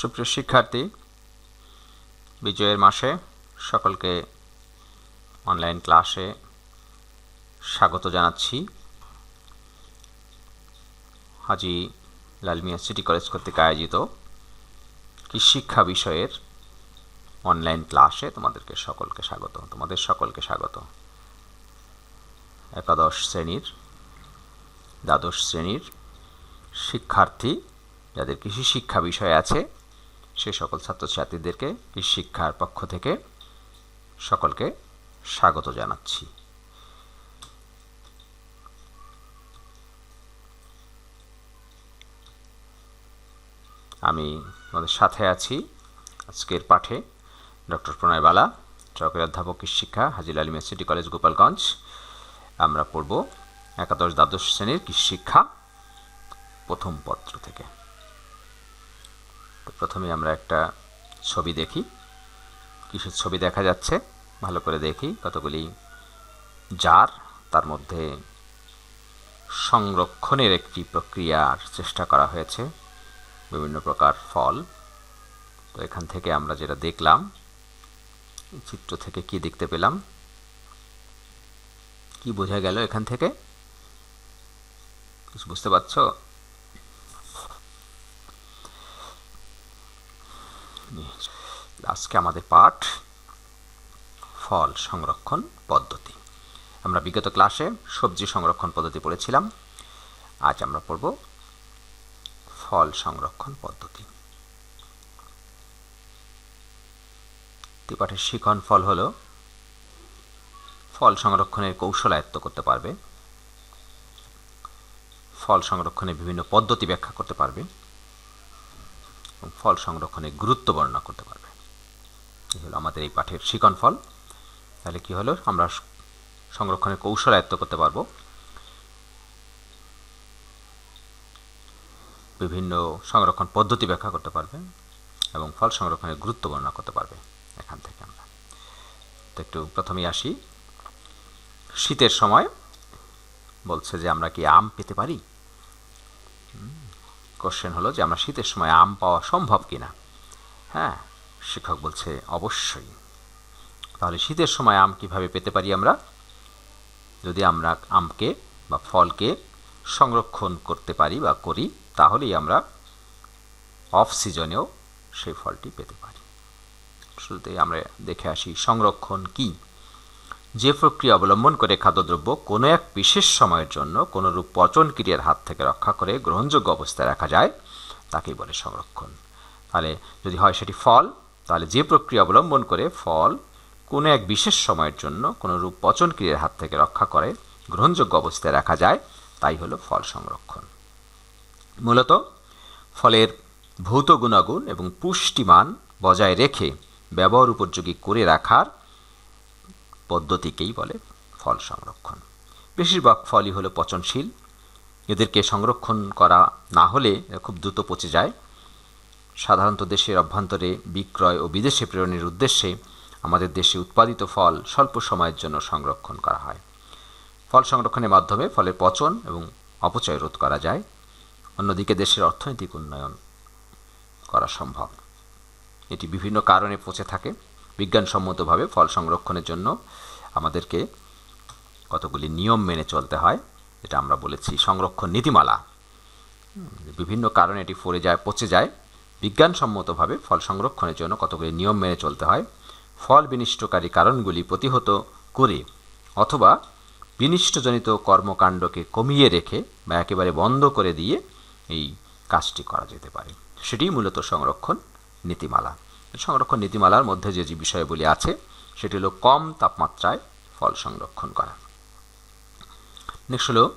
সুপ্রিয় শিক্ষার্থী, বিজয়ের মাসে সকলকে অনলাইন ক্লাসে স্বাগত জানাচ্ছি। হাজি লালমিয়া সিটি কলেজ কর্তৃক আয়োজিত শিক্ষা বিষয়ের অনলাইন ক্লাসে তোমাদেরকে সকলকে স্বাগত, তোমাদের সকলকে স্বাগত। একাদশ শ্রেণির, দ্বাদশ শ্রেণির শিক্ষার্থী যাদের কৃষি শিক্ষা বিষয় আছে সে সকল ছাত্রছাত্রীদেরকে কৃষি শিক্ষার পক্ষ থেকে সকলকে স্বাগত জানাচ্ছি। আমি আমাদের সাথে আছি আজকের পাঠে ডক্টর প্রণয় বালা, সহকারী অধ্যাপক কৃষি শিক্ষা, হাজির আলিম সিটি কলেজ, গোপালগঞ্জ। আমরা পড়ব একাদশ দ্বাদশ শ্রেণির কৃষি শিক্ষা, প্রথম পত্র থেকে। তো প্রথমে আমরা একটা ছবি দেখি। কিসের ছবি দেখা যাচ্ছে? ভালো করে দেখি। কতগুলি জার, তার মধ্যে সংরক্ষণের একটি প্রক্রিয়ার চেষ্টা করা হয়েছে। বিভিন্ন প্রকার ফল। তো এখান থেকে আমরা যেটা দেখলাম, চিত্র থেকে কি দেখতে পেলাম? কি বোঝা গেল এখান থেকে? বুঝতে পারছ? আজকে আমাদের পাঠ ফল সংরক্ষণ পদ্ধতি। আমরা বিগত ক্লাসে সবজি সংরক্ষণ পদ্ধতি পড়েছিলাম। আজ আমরা পড়ব ফল সংরক্ষণ পদ্ধতি। পাঠের শিখন ফল হলো ফল সংরক্ষণের কৌশল আয়ত্ত করতে পারবে। ফল সংরক্ষণের বিভিন্ন পদ্ধতি ব্যাখ্যা করতে পারবে। এবং ফল সংরক্ষণের গুরুত্ব বর্ণনা করতে পারবে। এই হলো আমাদের এই পাঠের শিকন ফল। তাহলে কি হলো? আমরা সংরক্ষণের কৌশল আয়ত্ত করতে পারব। বিভিন্ন সংরক্ষণ পদ্ধতি ব্যাখ্যা করতে পারবে এবং ফল সংরক্ষণের গুরুত্ব বর্ণনা করতে পারবে এখান থেকে আমরা। তো একটু প্রথমেই আসি। শীতের সময় বলছে যে আমরা কি আম পেতে পারি? কোশ্চেন হলো যে আমরা শীতের সময় আম পাওয়া সম্ভব কিনা? হ্যাঁ শিক্ষক বলছে অবশ্যই। তাহলে শীতের সময় আম কীভাবে পেতে পারি আমরা? যদি আমরা আমকে বা ফলকে সংরক্ষণ করতে পারি বা করি, তাহলেই আমরা অফ সিজনেও সেই ফলটি পেতে পারি। শুরুতেই আমরা দেখে আসি সংরক্ষণ কি? যে প্রক্রিয়া অবলম্বন করে খাদ্যদ্রব্য কোনো এক বিশেষ সময়ের জন্য কোনো রূপ পচন ক্রিয়ার হাত থেকে রক্ষা করে গ্রহণযোগ্য অবস্থায় রাখা যায়, তাকেই বলে সংরক্ষণ। তাহলে যদি হয় সেটি ফল, তাহলে যে প্রক্রিয়া অবলম্বন করে ফল কোনো এক বিশেষ সময়ের জন্য কোনো রূপ পচন ক্রিয়ার হাত থেকে রক্ষা করে গ্রহণযোগ্য অবস্থায় রাখা যায়, তাই হলো ফল সংরক্ষণ। মূলত ফলের ভৌত গুণাগুণ এবং পুষ্টিমান বজায় রেখে ব্যবহার উপযোগী করে রাখার পদ্ধতিকেই বলে ফল সংরক্ষণ। বেশিরভাগ ফলই হলো পচনশীল। এদেরকে সংরক্ষণ করা না হলে খুব দ্রুত পচে যায়। সাধারণত দেশের অভ্যন্তরে বিক্রয় ও বিদেশে প্রেরণের উদ্দেশ্যে আমাদের দেশে উৎপাদিত ফল স্বল্প সময়ের জন্য সংরক্ষণ করা হয়। ফল সংরক্ষণের মাধ্যমে ফলের পচন এবং অপচয় রোধ করা যায়। অন্যদিকে দেশের অর্থনৈতিক উন্নয়ন করা সম্ভব। এটি বিভিন্ন কারণে পচে থাকে। বিজ্ঞানসম্মতভাবে ফল সংরক্ষণের জন্য আমাদেরকে কতগুলি নিয়ম মেনে চলতে হয় যেটা আমরা বলেছি সংরক্ষণ নীতিমালা। বিভিন্ন কারণে এটি ফরে যায়, পচে যায়। বিজ্ঞানসম্মতভাবে ফল সংরক্ষণের জন্য কতগুলি নিয়ম মেনে চলতে হয়, ফল বিনিষ্টকারী কারণগুলি প্রতিহত করে অথবা বিনিষ্টজনিত কর্মকাণ্ডকে কমিয়ে রেখে বা একেবারে বন্ধ করে দিয়ে এই কাজটি করা যেতে পারে। সেটি মূলত সংরক্ষণ নীতিমালা। সংরক্ষণ নীতিমালার মধ্যে যে যে বিষয়গুলি আছে, সেটি হলো কম তাপমাত্রায় ফল সংরক্ষণ করা। নেক্সট হলো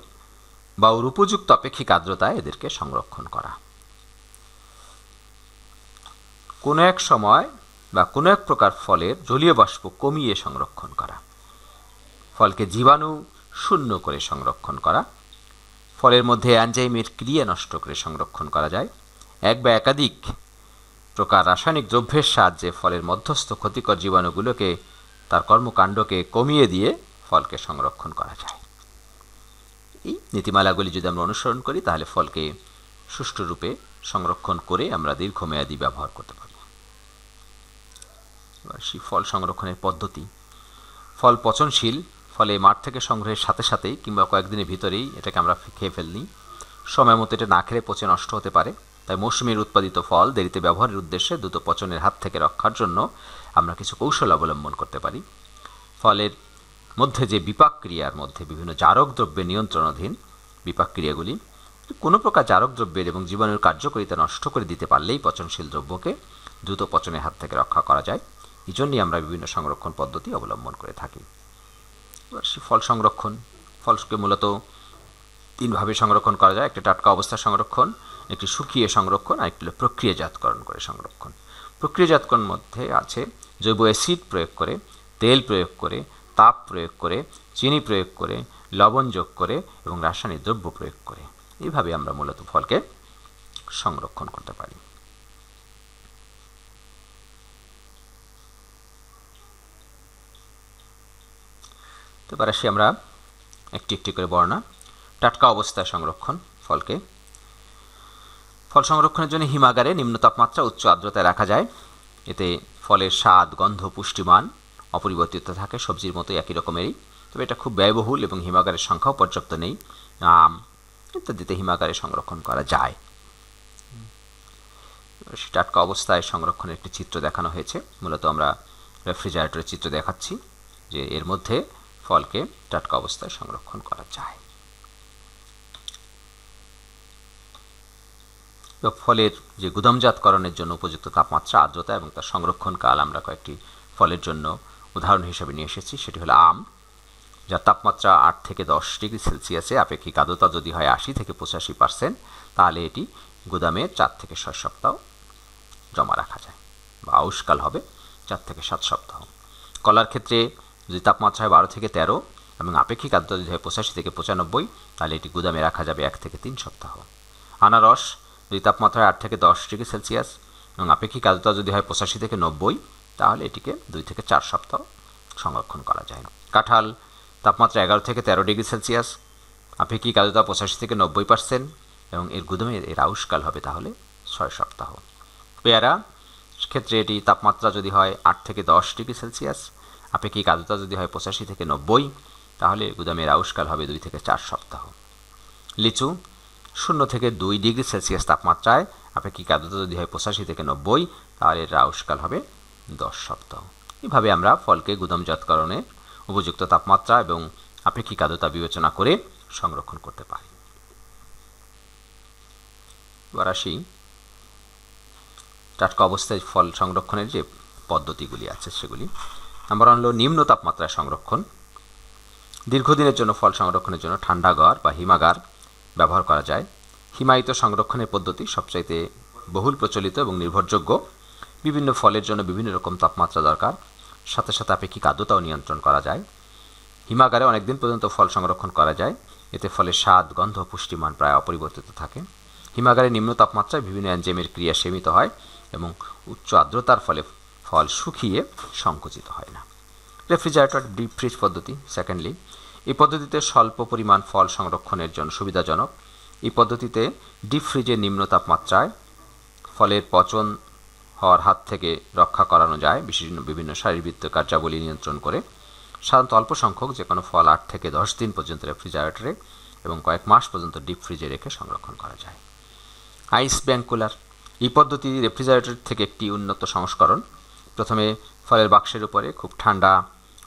বায়ুর উপযুক্ত অপেক্ষিক আর্দ্রতায় এদেরকে সংরক্ষণ করা। কোনো এক সময় বা কোনো এক প্রকার ফলের জলীয় বাষ্প কমিয়ে সংরক্ষণ করা। ফলকে জীবাণু শূন্য করে সংরক্ষণ করা। ফলের মধ্যে অ্যানজাইমের ক্রিয়া নষ্ট করে সংরক্ষণ করা যায়। এক বা একাধিক প্রকার রাসায়নিক দ্রব্যের সাহায্যে ফলের মধ্যস্থ ক্ষতিকর জীবাণুগুলোকে, তার কর্মকাণ্ডকে কমিয়ে দিয়ে ফলকে সংরক্ষণ করা যায়। এই নীতিমালাগুলি যদি আমরা অনুসরণ করি, তাহলে ফলকে সুষ্ঠুরূপে সংরক্ষণ করে আমরা দীর্ঘমেয়াদী ব্যবহার করতে পারব। আসি ফল সংরক্ষণের পদ্ধতি। ফল পচনশীল, ফলে মাঠ থেকে সংগ্রহের সাথে সাথেই কিংবা কয়েকদিনের ভিতরেই এটাকে আমরা খেয়ে ফেলনি। সময় মতো এটা না খেলে পচে নষ্ট হতে পারে। তাই মৌসুমীর উৎপাদিত ফল দেরিতে ব্যবহারের উদ্দেশ্যে দ্রুত পচনের হাত থেকে রক্ষার জন্য আমরা কিছু কৌশল অবলম্বন করতে পারি। ফলের মধ্যে যে বিপাক ক্রিয়ার মধ্যে বিভিন্ন জারক দ্রব্যের নিয়ন্ত্রণাধীন বিপাক ক্রিয়াগুলি কোনো প্রকার জারক দ্রব্যের এবং জীবাণুর কার্যকারিতা নষ্ট করে দিতে পারলেই পচনশীল দ্রব্যকে দ্রুত পচনের হাত থেকে রক্ষা করা যায়। এই জন্যই আমরা বিভিন্ন সংরক্ষণ পদ্ধতি অবলম্বন করে থাকি। ফল সংরক্ষণ। ফলকে মূলত তিনভাবে সংরক্ষণ করা যায়। একটা টাটকা অবস্থা সংরক্ষণ একটি শুকিয়ে সংরক্ষণ, আর একটি হলো প্রক্রিয়াজাতকরণ করে সংরক্ষণ। প্রক্রিয়াজাতকরণ মধ্যে আছে জৈব অ্যাসিড প্রয়োগ করে, তেল প্রয়োগ করে, তাপ প্রয়োগ করে, চিনি প্রয়োগ করে, লবণ যোগ করে এবং রাসায়নিক দ্রব্য প্রয়োগ করে। এইভাবে আমরা মূলত ফলকে সংরক্ষণ করতে পারি। তো আসি আমরা একটি একটি করে বর্ণা। টাটকা অবস্থায় সংরক্ষণ ফলকে। ফল সংরক্ষণের জন্য হিমাগারে নিম্ন তাপমাত্রা উচ্চ আর্দ্রতায় রাখা যায়। এতে ফলের স্বাদ, গন্ধ পুষ্টিমান, অপরিবর্তিত থাকে, সবজির মতো একই রকমেরই। তবে এটা খুব ব্যয়বহুল এবং হিমাগারের সংখ্যাও পর্যাপ্ত নেই। আম ইত্যাদিতে হিমাগারে সংরক্ষণ করা যায়। টাটকা অবস্থায় সংরক্ষণের একটি চিত্র দেখানো হয়েছে। মূলত আমরা রেফ্রিজারেটরের চিত্র দেখাচ্ছি, যে এর মধ্যে ফলকে টাটকা অবস্থায় সংরক্ষণ করা যায়। ফলের যে গুদামজাতকরণের জন্য উপযুক্ত তাপমাত্রা, আর্দ্রতা এবং তার সংরক্ষণ কাল আমরা কয়েকটি ফলের জন্য উদাহরণ হিসেবে নিয়ে এসেছি। সেটি হলো আম, যার তাপমাত্রা আট থেকে দশ ডিগ্রি সেলসিয়াসে, আপেক্ষিক আর্দ্রতা যদি হয় আশি থেকে পঁচাশি পার্সেন্ট, তাহলে এটি গুদামে চার থেকে ছয় সপ্তাহ জমা রাখা যায় বা আউশকাল হবে চার থেকে সাত সপ্তাহ। কলার ক্ষেত্রে যদি তাপমাত্রা হয় বারো থেকে তেরো এবং আপেক্ষিক আর্দ্রতা যদি হয় পঁচাশি থেকে পঁচানব্বই, তাহলে এটি গুদামে রাখা যাবে এক থেকে তিন সপ্তাহ। আনারস যদি তাপমাত্রা আট থেকে দশ ডিগ্রি সেলসিয়াস। এবং আপেক্ষিক আর্দ্রতা যদি হয় পঁচাশি থেকে নব্বই, তাহলে এটিকে দুই থেকে চার সপ্তাহ সংরক্ষণ করা যায়। কাঁঠাল, তাপমাত্রা এগারো থেকে তেরো ডিগ্রি সেলসিয়াস, আপেক্ষিক আর্দ্রতা পঁচাশি থেকে নব্বই পার্সেন্ট, এবং এর গুদামে এর আউশকাল হবে তাহলে ছয় সপ্তাহ। পেয়ারা ক্ষেত্রে এটি তাপমাত্রা যদি হয় আট থেকে দশ ডিগ্রি সেলসিয়াস, আপেক্ষিক আর্দ্রতা যদি হয় পঁচাশি থেকে নব্বই, তাহলে গুদামের আউশকাল হবে দুই থেকে চার সপ্তাহ। লিচু শূন্য থেকে দুই ডিগ্রি সেলসিয়াস তাপমাত্রায়। আপেক্ষিক আর্দ্রতা যদি হয় পঁচাশি থেকে নব্বই, তাহলে এর আউশকাল হবে দশ সপ্তাহ। এভাবে আমরা ফলকে গুদামজাতকরণে উপযুক্ত তাপমাত্রা এবং আপেক্ষিক আর্দ্রতা বিবেচনা করে সংরক্ষণ করতে পারি। এবার আসি টাটকা অবস্থায় ফল সংরক্ষণের যে পদ্ধতিগুলি আছে সেগুলি। নাম্বার ওয়ান হলো নিম্ন তাপমাত্রায় সংরক্ষণ। দীর্ঘদিনের জন্য ফল সংরক্ষণের জন্য ঠান্ডাঘর বা হিমাগার ব্যবহার করা যায়। হিমায়িত সংরক্ষণের পদ্ধতি সবচাইতে বহুল প্রচলিত এবং নির্ভরযোগ্য। বিভিন্ন ফলের জন্য বিভিন্ন রকম তাপমাত্রা দরকার। সাথে সাথে আপেক্ষিক আর্দ্রতাও নিয়ন্ত্রণ করা যায়। হিমাগারে অনেকদিন পর্যন্ত ফল সংরক্ষণ করা যায়। এতে ফলের স্বাদ, গন্ধ, পুষ্টিমান প্রায় অপরিবর্তিত থাকে। হিমাগারে নিম্ন তাপমাত্রায় বিভিন্ন অ্যানজেমের ক্রিয়া সীমিত হয় এবং উচ্চ আর্দ্রতার ফলে ফল শুকিয়ে সংকুচিত হয় না। রেফ্রিজারেটর, ডিপ ফ্রিজ পদ্ধতি। সেকেন্ডলি এই পদ্ধতিতে স্বল্প পরিমাণ ফল সংরক্ষণের জন্য সুবিধাজনক। এই পদ্ধতিতে ডিপ ফ্রিজের নিম্ন তাপমাত্রায় ফলের পচন হওয়ার হাত থেকে রক্ষা করানো যায় বিশেষ বিভিন্ন শারীরবৃত্ত কার্যাবলী নিয়ন্ত্রণ করে। সাধারণত অল্প সংখ্যক যে কোনো ফল আট থেকে দশ দিন পর্যন্ত রেফ্রিজারেটরে এবং কয়েক মাস পর্যন্ত ডিপ ফ্রিজে রেখে সংরক্ষণ করা যায়। আইস ব্যাংক কুলার এই পদ্ধতি রেফ্রিজারেটর থেকে একটি উন্নত সংস্করণ। প্রথমে ফলের বাক্সের উপরে খুব ঠান্ডা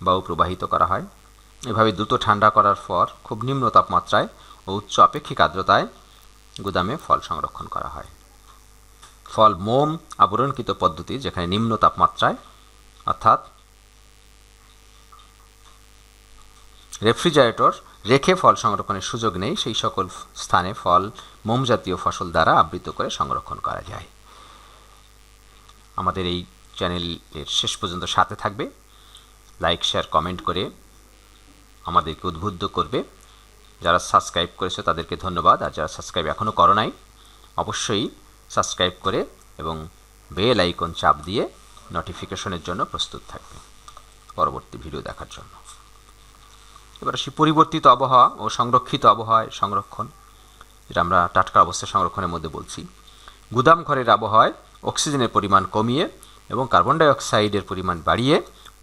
বায়ু প্রবাহিত করা হয়। এভাবে দ্রুত ঠান্ডা করার পর খুব নিম্ন তাপমাত্রায় ও উচ্চ আপেক্ষিক আর্দ্রতায় গুদামে ফল সংরক্ষণ করা হয়। ফল মোম আবরণকৃত পদ্ধতি যেখানে নিম্ন তাপমাত্রায়, অর্থাৎ রেফ্রিজারেটর রেখে ফল সংরক্ষণের সুযোগ নেই, সেই সকল স্থানে ফল মোম জাতীয় ফসল দ্বারা আবৃত করে সংরক্ষণ করা যায়। আমাদের এই চ্যানেলের শেষ পর্যন্ত সাথে থাকবে। লাইক, শেয়ার, কমেন্ট করে আমাদেরকে উদ্বুদ্ধ করবে। যারা সাবস্ক্রাইব করেছে তাদেরকে ধন্যবাদ। আর যারা সাবস্ক্রাইব এখনও করো নাই, অবশ্যই সাবস্ক্রাইব করে এবং বেল আইকন চাপ দিয়ে নোটিফিকেশনের জন্য প্রস্তুত থাকবে পরবর্তী ভিডিও দেখার জন্য। এবার আসি পরিবর্তিত আবহাওয়া ও সংরক্ষিত আবহাওয়ায় সংরক্ষণ, যেটা আমরা টাটকা অবস্থায় সংরক্ষণের মধ্যে বলছি। গুদাম ঘরের আবহাওয়ায় অক্সিজেনের পরিমাণ কমিয়ে এবং কার্বন ডাই অক্সাইডের পরিমাণ বাড়িয়ে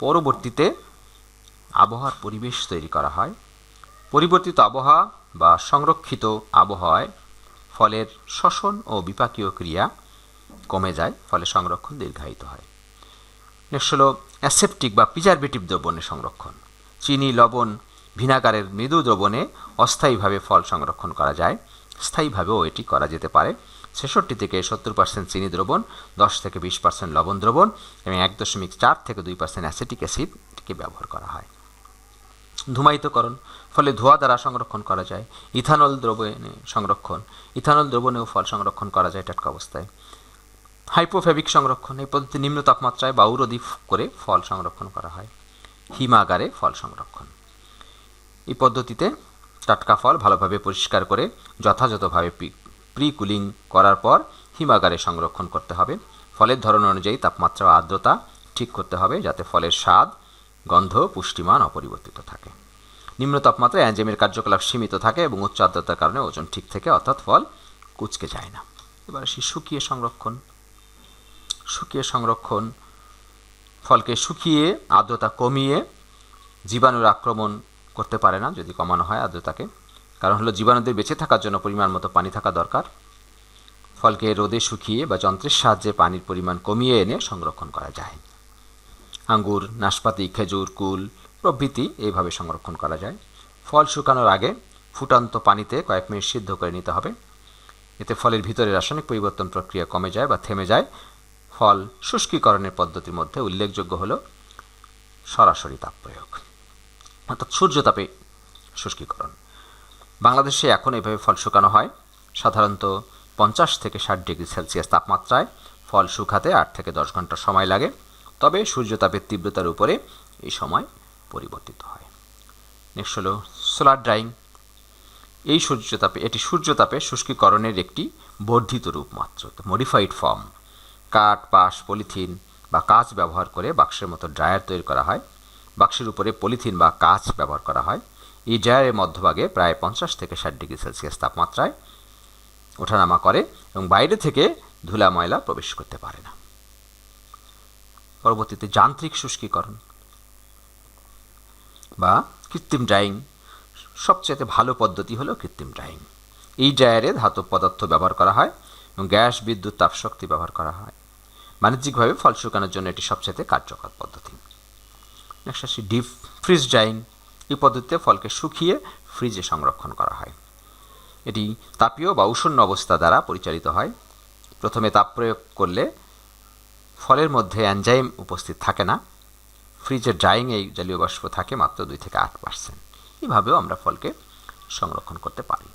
পরবর্তীতে আবহাওয়ার পরিবেশ তৈরি করা হয়। পরিবর্তিত আবহাওয়া বা সংরক্ষিত আবহাওয়ায় ফলের শ্বসন ও বিপাকীয় ক্রিয়া কমে যায়, ফলে সংরক্ষণ দীর্ঘায়িত হয়। নেক্সট হলো অ্যাসেপটিক বা প্রিজারভেটিভ দ্রবণের সংরক্ষণ। চিনি, লবণ, ভিনাগারের মৃদু দ্রবণে অস্থায়ীভাবে ফল সংরক্ষণ করা যায়। স্থায়ীভাবেও এটি করা যেতে পারে। ছেষট্টি থেকে সত্তর পার্সেন্ট চিনি দ্রবণ, দশ থেকে বিশ পার্সেন্ট লবণ দ্রবণ এবং এক দশমিক চার থেকে দুই পার্সেন্ট অ্যাসিটিক অ্যাসিডকে ব্যবহার করা হয়। ধূমায়িতকরণ, ফলে ধোঁয়া দ্বারা সংরক্ষণ করা যায়। ইথানল দ্রবণে সংরক্ষণ, ইথানল দ্রবণেও ফল সংরক্ষণ করা যায় টাটকা অবস্থায়। হাইপোফেবিক সংরক্ষণ, এই পদ্ধতি নিম্ন তাপমাত্রায় বা উরোদ্বীপ করে ফল সংরক্ষণ করা হয়। হিমাগারে ফল সংরক্ষণ। এই পদ্ধতিতে টাটকা ফল ভালোভাবে পরিষ্কার করে যথাযথভাবে প্রি কুলিং করার পর হিমাগারে সংরক্ষণ করতে হবে। ফলের ধরন অনুযায়ী তাপমাত্রা আর্দ্রতা ঠিক করতে হবে, যাতে ফলের স্বাদ গন্ধ পুষ্টিমান অপরিবর্তিত থাকে। নিম্ন তাপমাত্রায় অ্যাঞ্জেমের কার্যকলাপ সীমিত থাকে এবং উচ্চ আর্দ্রতার কারণে ওজন ঠিক থেকে অর্থাৎ ফল কুচকে যায় না। এবার আসি শুকিয়ে সংরক্ষণ। শুকিয়ে সংরক্ষণ ফলকে শুকিয়ে আর্দ্রতা কমিয়ে জীবাণুর আক্রমণ করতে পারে না, যদি কমানো হয় আর্দ্রতাকে। কারণ হলো জীবাণুদের বেঁচে থাকার জন্য পরিমাণ মতো পানি থাকা দরকার। ফলকে রোদে শুকিয়ে বা যন্ত্রের সাহায্যে পানির পরিমাণ কমিয়ে এনে সংরক্ষণ করা যায়। আঙ্গুর, নাশপাতি, খেজুর, কুল প্রভৃতি এইভাবে সংরক্ষণ করা যায়। ফল শুকানোর আগে ফুটান্ত পানিতে কয়েক মিনিট সিদ্ধ করে নিতে হবে। এতে ফলের ভিতরে রাসায়নিক পরিবর্তন প্রক্রিয়া কমে যায় বা থেমে যায়। ফল শুষ্কীকরণের পদ্ধতির মধ্যে উল্লেখযোগ্য হল সরাসরি তাপ প্রয়োগ, অর্থাৎ সূর্যতাপে শুষ্কীকরণ। বাংলাদেশে এখন এভাবে ফল শুকানো হয়। সাধারণত পঞ্চাশ থেকে ষাট ডিগ্রি সেলসিয়াস তাপমাত্রায় ফল শুকাতে আট থেকে দশ ঘণ্টা সময় লাগে। তবে সূর্যতাপের তীব্রতার উপরে এই সময় পরিবর্তিত হয়। নেক্সট হলো সোলার ড্রাইং। এই সূর্যতাপে এটি সূর্যতাপে শুষ্কীকরণের একটি বর্ধিত রূপ মাত্র, মডিফাইড ফর্ম। কাঠ পাশ পলিথিন বা কাঁচ ব্যবহার করে বাক্সের মতো ড্রায়ার তৈরি করা হয়। বাক্সের উপরে পলিথিন বা কাঁচ ব্যবহার করা হয়। এই ড্রায়ারের মধ্যভাগে প্রায় পঞ্চাশ থেকে ষাট ডিগ্রি সেলসিয়াস তাপমাত্রায় ওঠানামা করে এবং বাইরে থেকে ধুলা ময়লা প্রবেশ করতে পারে না। পরবর্তীতে যান্ত্রিক শুষ্কীকরণ বা কৃত্রিম ড্রাইং সবচেয়ে ভালো পদ্ধতি হলো কৃত্রিম ড্রাইং এই ড্রায়ারে ধাতব পদার্থ ব্যবহার করা হয় এবং গ্যাস, বিদ্যুৎ, তাপশক্তি ব্যবহার করা হয়। বাণিজ্যিকভাবে ফল শুকানোর জন্য এটি সবচেয়ে কার্যকর পদ্ধতি। নেক্সট আসি ডিপ ফ্রিজ ড্রাইং এই পদ্ধতিতে ফলকে শুকিয়ে ফ্রিজে সংরক্ষণ করা হয়। এটি তাপীয় বা উষ্ণ অবস্থা দ্বারা পরিচালিত হয়। প্রথমে তাপ প্রয়োগ করলে ফলের মধ্যে অ্যানজাইম উপস্থিত থাকে না। ফ্রিজের ড্রাইং এই জলীয় বাষ্প থাকে মাত্র দুই থেকে আট পার্সেন্ট। এইভাবেও আমরা ফলকে সংরক্ষণ করতে পারি।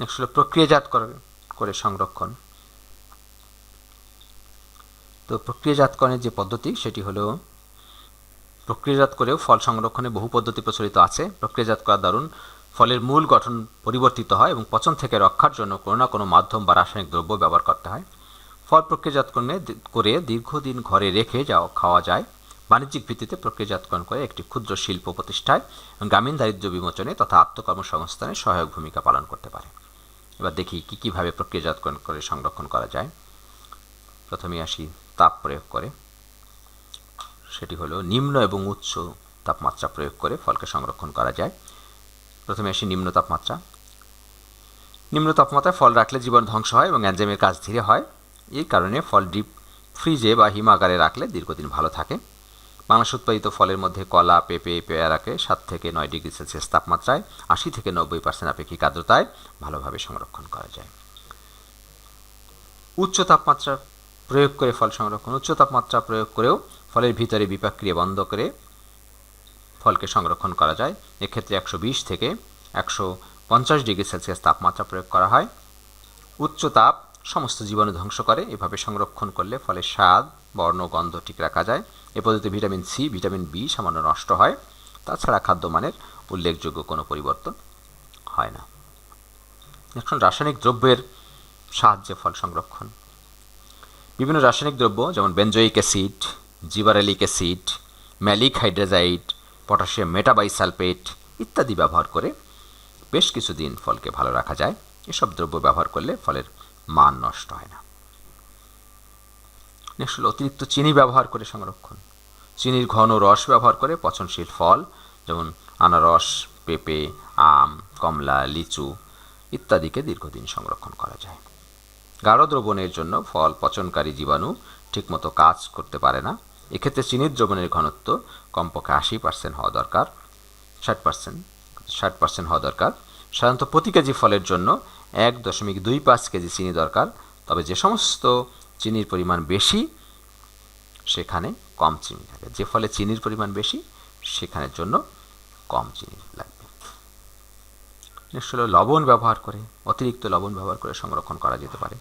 নেক্সট প্রক্রিয়াজাত করে সংরক্ষণ। তো প্রক্রিয়াজাতকরণের যে পদ্ধতি, সেটি হলো প্রক্রিয়াজাত করেও ফল সংরক্ষণে বহু পদ্ধতি প্রচলিত আছে। প্রক্রিয়াজাত করার দারুণ ফলের মূল গঠন পরিবর্তিত হয় এবং পচন থেকে রক্ষার জন্য কোনো না কোনো মাধ্যম বা রাসায়নিক দ্রব্য ব্যবহার করতে হয়। ফল প্রক্রিয়াজাতকরণে করে দীর্ঘদিন ঘরে রেখে যাওয়া খাওয়া যায়। বাণিজ্যিক ভিত্তিতে প্রক্রিয়াজাতকরণ করে একটি ক্ষুদ্র শিল্প প্রতিষ্ঠায় এবং গ্রামীণ দারিদ্র্য বিমোচনে তথা আত্মকর্মসংস্থানে সহায়ক ভূমিকা পালন করতে পারে। এবার দেখি কী কীভাবে প্রক্রিয়াজাতকরণ করে সংরক্ষণ করা যায়। প্রথমে আসি তাপ প্রয়োগ করে। সেটি হলো নিম্ন এবং উচ্চ তাপমাত্রা প্রয়োগ করে ফলকে সংরক্ষণ করা যায়। প্রথমে আসি নিম্ন তাপমাত্রা। নিম্ন তাপমাত্রায় ফল রাখলে জীবন ধ্বংস হয় এবং অ্যানজামের কাজ ধীরে হয়। এই কারণে ফল ডিপ ফ্রিজে বা হিমাগারে রাখলে দীর্ঘদিন ভালো থাকে। বাংলাদেশ উৎপাদিত ফলের মধ্যে কলা, পেঁপে, পেয়ারাকে সাত থেকে নয় ডিগ্রি সেলসিয়াস তাপমাত্রায়, আশি থেকে নব্বই পার্সেন্ট আপেক্ষিক আর্দ্রতায় ভালোভাবে সংরক্ষণ করা যায়। উচ্চ তাপমাত্রা প্রয়োগ করে ফল সংরক্ষণ। উচ্চ তাপমাত্রা প্রয়োগ করেও ফলের ভিতরে বিপাক্রিয়া বন্ধ করে ফলকে সংরক্ষণ করা যায়। এক্ষেত্রে একশো বিশ থেকে একশো পঞ্চাশ ডিগ্রি সেলসিয়াস তাপমাত্রা প্রয়োগ করা হয়। উচ্চ তাপ সমস্ত জীবাণু ধ্বংস করে। এভাবে সংরক্ষণ করলে ফলের স্বাদ, বর্ণ, গন্ধ ঠিক রাখা যায়। এ পদ্ধতিতে ভিটামিন সি, ভিটামিন বি সামান্য নষ্ট হয়। তাছাড়া খাদ্যমানের উল্লেখযোগ্য কোনো পরিবর্তন হয় না। এখন রাসায়নিক দ্রব্যের সাহায্যে ফল সংরক্ষণ। বিভিন্ন রাসায়নিক দ্রব্য যেমন benzoic acid gibberellic acid maleic hydrazide potassium, metabisulphite ইত্যাদি ব্যবহার করে বেশ কিছুদিন ফলকে ভালো রাখা যায়। এসব দ্রব্য ব্যবহার করলে ফলের মান নষ্ট হয় না। নেক্সট অতিরিক্ত চিনি ব্যবহার করে সংরক্ষণ। চিনির ঘন রস ব্যবহার করে পচনশীল ফল, যেমন আনারস, পেঁপে, আম, কমলা, লিচু ইত্যাদিকে দীর্ঘদিন সংরক্ষণ করা যায়। গাঢ় দ্রবণের জন্য ফল পচনকারী জীবাণু ঠিকমতো কাজ করতে পারে না। এক্ষেত্রে চিনির দ্রবণের ঘনত্ব কমপক্ষে আশি পার্সেন্ট হওয়া দরকার, ষাট পার্সেন্ট ষাট পার্সেন্ট হওয়া দরকার। সাধারণত প্রতি কেজি ফলের জন্য এক দশমিক দুই পাঁচ কেজি চিনি দরকার। তবে যে সমস্ত চিনির পরিমাণ বেশি, সেখানে কম চিনি থাকে। যে ফলে চিনির পরিমাণ বেশি, সেখানের জন্য কম চিনি লাগবে। নেক্সট হলো লবণ ব্যবহার করে, অতিরিক্ত লবণ ব্যবহার করে সংরক্ষণ করা যেতে পারে।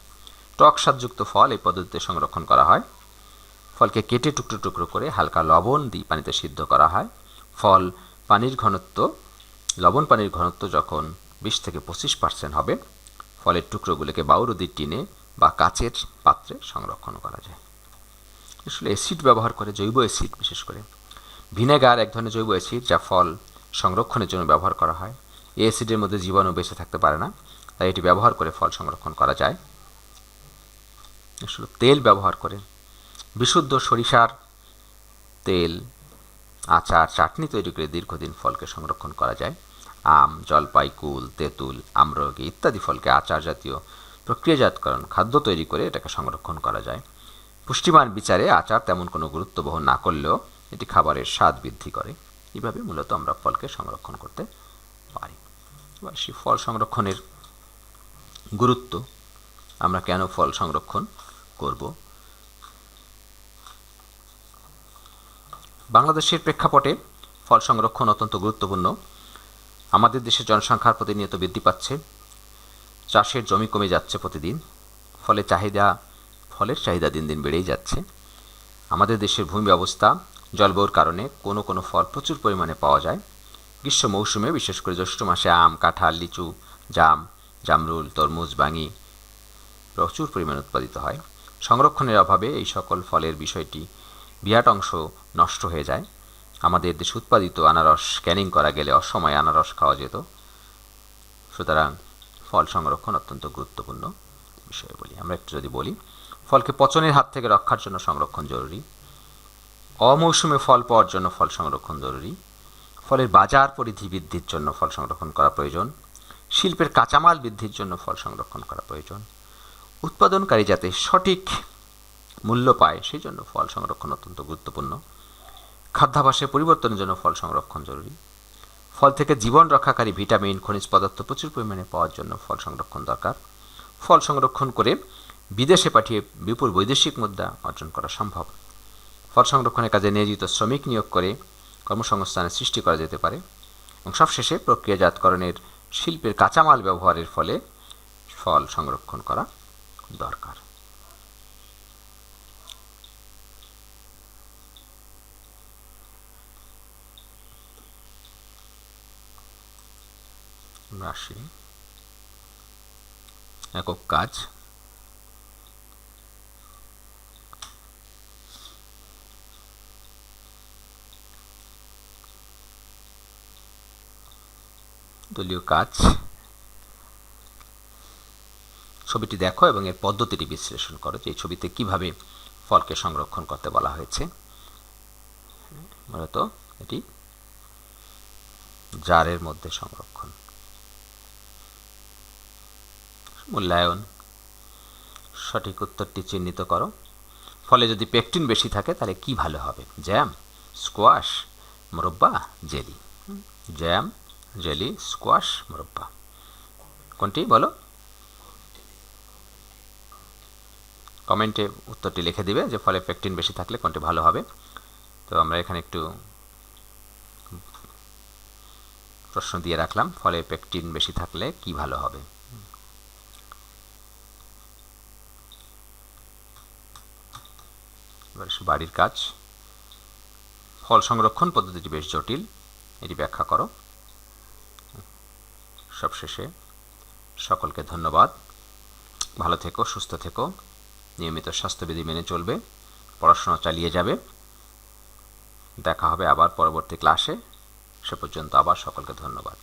টক স্বাদযুক্ত ফল এই পদ্ধতিতে সংরক্ষণ করা হয়। ফলকে কেটে টুকরো টুকরো করে হালকা লবণ দিয়ে পানিতে সিদ্ধ করা হয়। ফল পানির ঘনত্ব, লবণ পানির ঘনত্ব যখন বিশ থেকে পঁচিশ পার্সেন্ট হবে, ফলের টুকরোগুলোকে বাউরুদির টিনে বা কাচের পাত্রে সংরক্ষণ করা যায়। আসলে অ্যাসিড ব্যবহার করে জৈব অ্যাসিড বিশেষ করে। ভিনেগার এক ধরনের জৈব অ্যাসিড যা ফল সংরক্ষণের জন্য ব্যবহার করা হয়। এই অ্যাসিডের মধ্যে জীবাণু বেঁচে থাকতে পারে না, তাই এটি ব্যবহার করে ফল সংরক্ষণ করা যায়। আসলে তেল ব্যবহার করে বিশুদ্ধ সরিষার তেল, আচার, চাটনি তৈরি করে দীর্ঘদিন ফলকে সংরক্ষণ করা যায়। আম জলপাই কুল তেঁতুল, আমরগি ইত্যাদি ফলকে আচার জাতীয় প্রক্রিয়াজাতকরণ খাদ্য তৈরি করে এটাকে সংরক্ষণ করা যায়। পুষ্টিমান বিচারে আচার তেমন কোনো গুরুত্ব বহন না করলেও এটি খাবারের স্বাদ বৃদ্ধি করে। এইভাবে মূলত আমরা ফলকে সংরক্ষণ করতে পারি। এবার সেই ফল সংরক্ষণের গুরুত্ব। আমরা কেন ফল সংরক্ষণ করব? বাংলাদেশের প্রেক্ষাপটে ফল সংরক্ষণ অত্যন্ত গুরুত্বপূর্ণ। আমাদের দেশের জনসংখ্যার প্রতিনিয়ত বৃদ্ধি পাচ্ছে। চাষের জমি কমে যাচ্ছে প্রতিদিন। ফলে চাহিদা, ফলের চাহিদা দিন দিন বেড়েই যাচ্ছে। আমাদের দেশের ভূমি ব্যবস্থা জলবায়ুর কারণে কোনো কোনো ফল প্রচুর পরিমাণে পাওয়া যায়। গ্রীষ্ম মৌসুমে বিশেষ করে জ্যৈষ্ঠ মাসে আম, কাঁঠাল, লিচু, জাম, জামরুল, তরমুজ, বাঙি প্রচুর পরিমাণে উৎপাদিত হয়। সংরক্ষণের অভাবে এই সকল ফলের বিষয়টি বিরাট অংশ নষ্ট হয়ে যায়। আমাদের দেশে উৎপাদিত আনারস স্ক্যানিং করা গেলে অসময়ে আনারস খাওয়া যেত। সুতরাং ফল সংরক্ষণ অত্যন্ত গুরুত্বপূর্ণ বিষয় বলি। আমরা একটু যদি বলি, ফলকে পচনের হাত থেকে রক্ষার জন্য সংরক্ষণ জরুরি। অমৌসুমে ফল পাওয়ার জন্য ফল সংরক্ষণ জরুরি। ফলের বাজার পরিধি বৃদ্ধির জন্য ফল সংরক্ষণ করা প্রয়োজন। শিল্পের কাঁচামাল বৃদ্ধির জন্য ফল সংরক্ষণ করা প্রয়োজন। উৎপাদনকারী যাতে সঠিক মূল্য পায়, সেই জন্য ফল সংরক্ষণ অত্যন্ত গুরুত্বপূর্ণ। খাদ্যাভাসের পরিবর্তনের জন্য ফল সংরক্ষণ জরুরি। ফল থেকে জীবন রক্ষাকারী ভিটামিন, খনিজ পদার্থ প্রচুর পরিমাণে পাওয়ার জন্য ফল সংরক্ষণ দরকার। ফল সংরক্ষণ করে বিদেশে পাঠিয়ে বিপুল বৈদেশিক মুদ্রা অর্জন করা সম্ভব। ফল সংরক্ষণের কাজে নিয়োজিত শ্রমিক নিয়োগ করে কর্মসংস্থানের সৃষ্টি করা যেতে পারে এবং সবশেষে প্রক্রিয়াজাতকরণের শিল্পের কাঁচামাল ব্যবহারের ফলে ফল সংরক্ষণ করা দরকার। রাশি। একক কাজ। দলীয় কাজ। ছবিটি দেখো এবং এর পদ্ধতিটি বিশ্লেষণ করো যে এই ছবিতে কীভাবে ফলকে সংরক্ষণ করতে বলা হয়েছে। মূলত এটি জারের মধ্যে সংরক্ষণ। মূল্যায়ন। সঠিক উত্তরটি চিহ্নিত করো। ফলে যদি পেকটিন বেশি থাকে, তাহলে কি ভালো হবে? জ্যাম স্কোয়াশ মোরব্বা জেলি জ্যাম জেলি স্কোয়াশ মোরব্বা। কোনটি বলো? কমেন্টে উত্তরটি লিখে দিবে যে ফলে পেকটিন বেশি থাকলে কোনটি ভালো হবে। তো আমরা এখানে একটু প্রশ্ন দিয়ে রাখলাম, ফলে পেকটিন বেশি থাকলে কি ভালো হবে? এবার বাড়ির কাজ। ফল সংরক্ষণ পদ্ধতিটি বেশ জটিল। এটি ব্যাখ্যা করো। সবশেষে সকলকে ধন্যবাদ। ভালো থেকো, সুস্থ থেকো। নিয়মিত স্বাস্থ্যবিধি মেনে চলবে। পড়াশোনা চালিয়ে যাবে। দেখা হবে আবার পরবর্তী ক্লাসে। সে পর্যন্ত আবার সকলকে ধন্যবাদ।